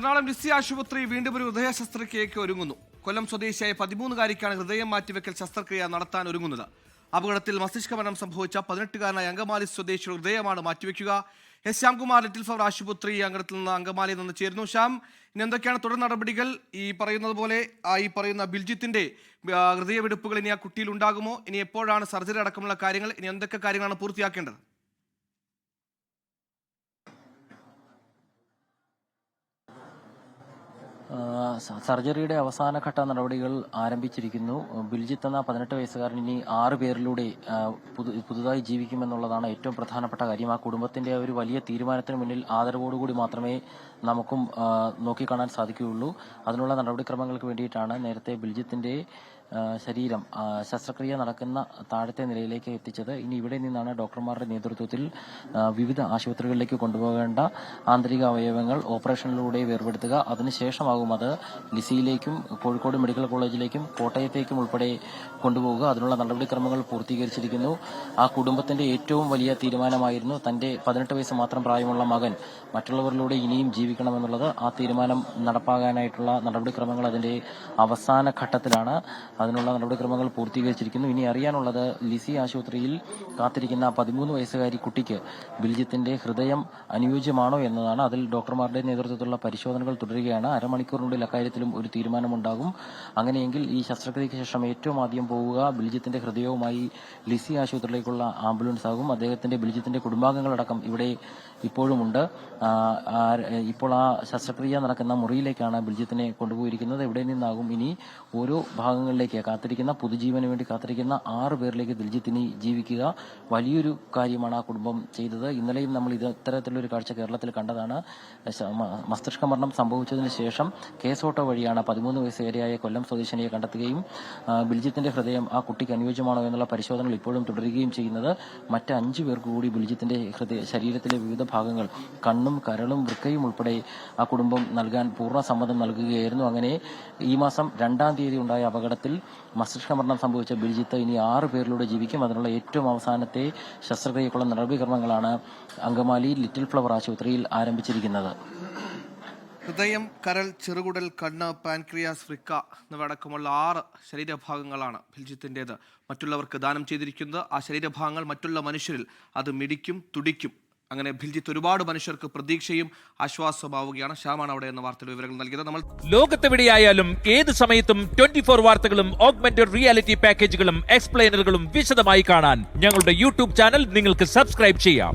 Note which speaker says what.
Speaker 1: എറണാകുളം ലിസി ആശുപത്രി വീണ്ടും ഒരു ഹൃദയ ശസ്ത്രക്രിയയ്ക്ക് ഒരുങ്ങുന്നു. കൊല്ലം സ്വദേശിയായ പതിമൂന്നുകാരിക്കാണ് ഹൃദയം മാറ്റിവെക്കൽ ശസ്ത്രക്രിയ നടത്താൻ ഒരുങ്ങുന്നത്. അപകടത്തിൽ മസ്തിഷ്ക മരണം സംഭവിച്ച പതിനെട്ടുകാരനായ അങ്കമാലി സ്വദേശിയുടെ ഹൃദയമാണ് മാറ്റിവെക്കുക. എസ് ശ്യാംകുമാർ ലിറ്റിൽ ഫ്ലവർ ആശുപത്രി അംഗത്തിൽ നിന്ന് അങ്കമാലിയിൽ നിന്ന് ചേരുന്നു. ശ്യാം ഇനി എന്തൊക്കെയാണ് തുടർ നടപടികൾ? ഈ പറയുന്നത് പോലെ ഈ പറയുന്ന ബിൽജിത്തിന്റെ ഹൃദയവെടുപ്പുകൾ ഇനി ആ കുട്ടിയിൽ ഉണ്ടാകുമോ? ഇനി എപ്പോഴാണ് സർജറി അടക്കമുള്ള കാര്യങ്ങൾ? ഇനി എന്തൊക്കെ കാര്യങ്ങളാണ് പൂർത്തിയാക്കേണ്ടത്?
Speaker 2: സർജറിയുടെ അവസാന ഘട്ട നടപടികൾ ആരംഭിച്ചിരിക്കുന്നു. ബിൽജിത്ത് എന്ന പതിനെട്ട് വയസ്സുകാരൻ ഇനി ആറ് പേരിലൂടെ പുതു- പുതുതായി ജീവിക്കുമെന്നുള്ളതാണ് ഏറ്റവും പ്രധാനപ്പെട്ട കാര്യം. ആ കുടുംബത്തിന്റെ ഒരു വലിയ തീരുമാനത്തിന് മുന്നിൽ ആദരവോടുകൂടി മാത്രമേ നമുക്കും നോക്കിക്കാണാൻ സാധിക്കുകയുള്ളൂ. അതിനുള്ള നടപടിക്രമങ്ങൾക്ക് വേണ്ടിയിട്ടാണ് നേരത്തെ ബിൽജിത്തിന്റെ ശരീരം ശസ്ത്രക്രിയ നടക്കുന്ന താഴത്തെ നിലയിലേക്ക് എത്തിച്ചത്. ഇനി ഇവിടെ നിന്നാണ് ഡോക്ടർമാരുടെ നേതൃത്വത്തിൽ വിവിധ ആശുപത്രികളിലേക്ക് കൊണ്ടുപോകേണ്ട ആന്തരിക അവയവങ്ങൾ ഓപ്പറേഷനിലൂടെ വേർപെടുത്തുക. അതിനുശേഷമാകും അത് ലിസിയിലേക്കും കോഴിക്കോട് മെഡിക്കൽ കോളേജിലേക്കും കോട്ടയത്തേക്കും ഉൾപ്പെടെ കൊണ്ടുപോകുക അതിനുള്ള നടപടിക്രമങ്ങൾ പൂർത്തീകരിച്ചിരിക്കുന്നു. ആ കുടുംബത്തിന്റെ ഏറ്റവും വലിയ തീരുമാനമായിരുന്നു തന്റെ പതിനെട്ട് വയസ്സ് മാത്രം പ്രായമുള്ള മകൻ. മറ്റുള്ളവരിലൂടെ ഇനിയും ജീവിക്കണമെന്നുള്ളത് ആ തീരുമാനം നടപ്പാകാനായിട്ടുള്ള നടപടിക്രമങ്ങൾ അതിന്റെ അവസാന ഘട്ടത്തിലാണ്. അതിനുള്ള നടപടിക്രമങ്ങൾ പൂർത്തീകരിച്ചിരിക്കുന്നു. ഇനി അറിയാനുള്ളത് ലിസി ആശുപത്രിയിൽ കാത്തിരിക്കുന്ന പതിമൂന്ന് വയസ്സുകാരി കുട്ടിക്ക് ബിൽജിത്തിന്റെ ഹൃദയം അനുയോജ്യമാണോ എന്നതാണ് അതിൽ ഡോക്ടർമാരുടെ നേതൃത്വത്തിലുള്ള പരിശോധനകൾ തുടരുകയാണ്. അരമണിക്കൂറിനുള്ളിൽ അക്കാര്യത്തിലും ഒരു തീരുമാനമുണ്ടാകും. അങ്ങനെയെങ്കിൽ ഈ ശസ്ത്രക്രിയയ്ക്ക് ശേഷം ഏറ്റവും ആദ്യം പോവുക ബിൽജിത്തിന്റെ ഹൃദയവുമായി ലിസി ആശുപത്രിയിലേക്കുള്ള ആംബുലൻസ് ആകും. അദ്ദേഹത്തിന്റെ ബിൽജിത്തിന്റെ കുടുംബാംഗങ്ങളടക്കം ഇവിടെ ഇപ്പോഴുമുണ്ട്. ഇപ്പോൾ ആ ശസ്ത്രക്രിയ നടക്കുന്ന മുറിയിലേക്കാണ് ബിൽജിത്തിനെ കൊണ്ടുപോയിരിക്കുന്നത്. ഇവിടെ നിന്നാകും ഇനി ഓരോ ഭാഗങ്ങളിലേക്ക് കാത്തിരിക്കുന്ന പുതുജീവന് വേണ്ടി കാത്തിരിക്കുന്ന ആറ് പേരിലേക്ക് ദിൽജിത്ത് ഇനി ജീവിക്കുക. വലിയൊരു കാര്യമാണ് ആ കുടുംബം ചെയ്തത്. ഇന്നലെയും നമ്മൾ ഇത് ഇത്തരത്തിലൊരു കാഴ്ച കേരളത്തിൽ കണ്ടതാണ്. മസ്തിഷ്ക മരണം സംഭവിച്ചതിന് ശേഷം കേസ് ഓട്ടോ വഴിയാണ് പതിമൂന്ന് വയസ്സുകാരിയായ കൊല്ലം സ്വദേശിനിയെ കണ്ടെത്തുകയും ബിൽജിത്തിന്റെ ഹൃദയം ആ കുട്ടിക്ക് അനുയോജ്യമാണോ എന്നുള്ള പരിശോധനകൾ ഇപ്പോഴും തുടരുകയും ചെയ്യുന്നത്. മറ്റ് അഞ്ചു പേർക്ക് കൂടി ബിൽജിത്തിന്റെ ഹൃദയ ശരീരത്തിലെ വിവിധ ഭാഗങ്ങൾ കണ്ണും കരളും വൃക്കയും ഉൾപ്പെടെ ആ കുടുംബം നൽകാൻ പൂർണ സമ്മതം നൽകുകയായിരുന്നു. അങ്ങനെ ഈ മാസം രണ്ടാം തീയതി ഉണ്ടായ അപകടത്തിൽ മസ്തിഷ്ക മരണം സംഭവിച്ച ബിൽജിത്ത് ഇനി ആറ് പേരിലൂടെ ജീവിക്കും. അതിനുള്ള ഏറ്റവും അവസാനത്തെ ശസ്ത്രക്രിയക്കുള്ള നടപടിക്രമങ്ങളാണ് അങ്കമാലി ലിറ്റിൽ ഫ്ലവർ ആശുപത്രിയിൽ ആരംഭിച്ചിരിക്കുന്നത്.
Speaker 1: ഹൃദയം കരൾ ചെറുകുടൽ കണ്ണ് പാൻക്രിയാസ് വൃക്ക എന്നിവയടക്കമുള്ള ആറ് ശരീരഭാഗങ്ങളാണ് ബിൽജിത്തിന്റെത് മറ്റുള്ളവർക്ക് ദാനം ചെയ്തിരിക്കുന്നത് ആ ശരീരഭാഗങ്ങൾ മറ്റുള്ള മനുഷ്യരിൽ അത് മിടിക്കും തുടിക്കും. അങ്ങനെ ഭിൽജിത്ത് ഒരുപാട് മനുഷ്യർക്ക് പ്രതീക്ഷയും ആശ്വാസമാവുകയാണ് ശ്യാമാണ് അവിടെ എന്ന വാർത്തയുടെ വിവരങ്ങൾ നൽകിയത്. നമ്മൾ
Speaker 3: ലോകത്തെവിടെയായാലും ഏത് സമയത്തും ട്വന്റി ഫോർ വാർത്തകളും ഓഗ്മെന്റഡ് റിയാലിറ്റി പാക്കേജുകളും എക്സ്പ്ലെയിനറുകളും വിശദമായി കാണാൻ ഞങ്ങളുടെ യൂട്യൂബ് ചാനൽ നിങ്ങൾക്ക് സബ്സ്ക്രൈബ് ചെയ്യാം.